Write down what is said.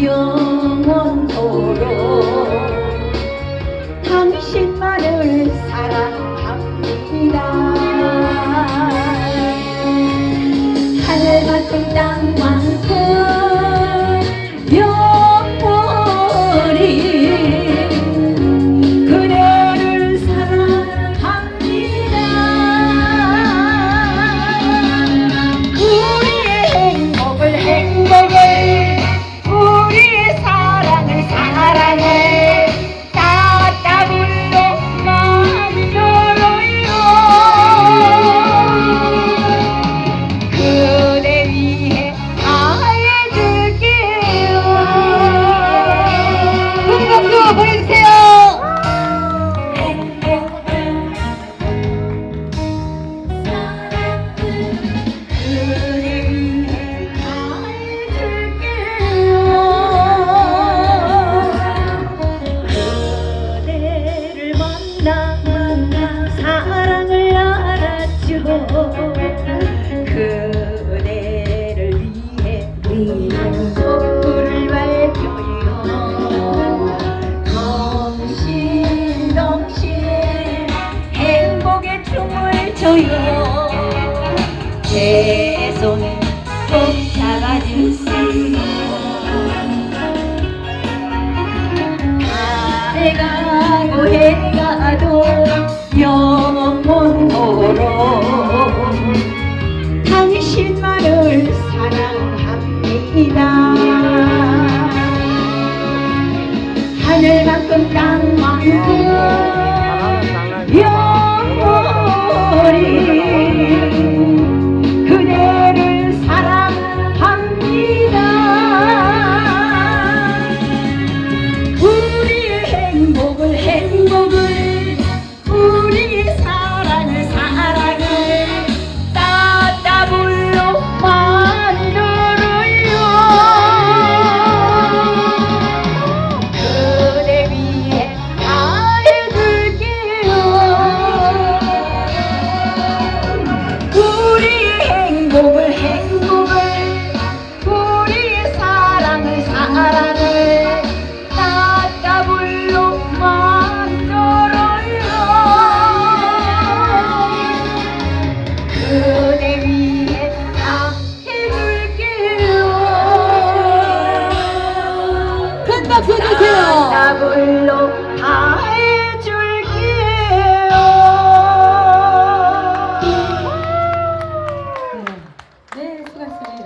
영원토록 당신만을 사랑합니다. 하늘 같은 땅 Saranya 제 손을 꼭 잡아주세요 해가 그 고 해가도 영원토록 당신만을 사랑하 봅시다. 하늘만큼 땅만큼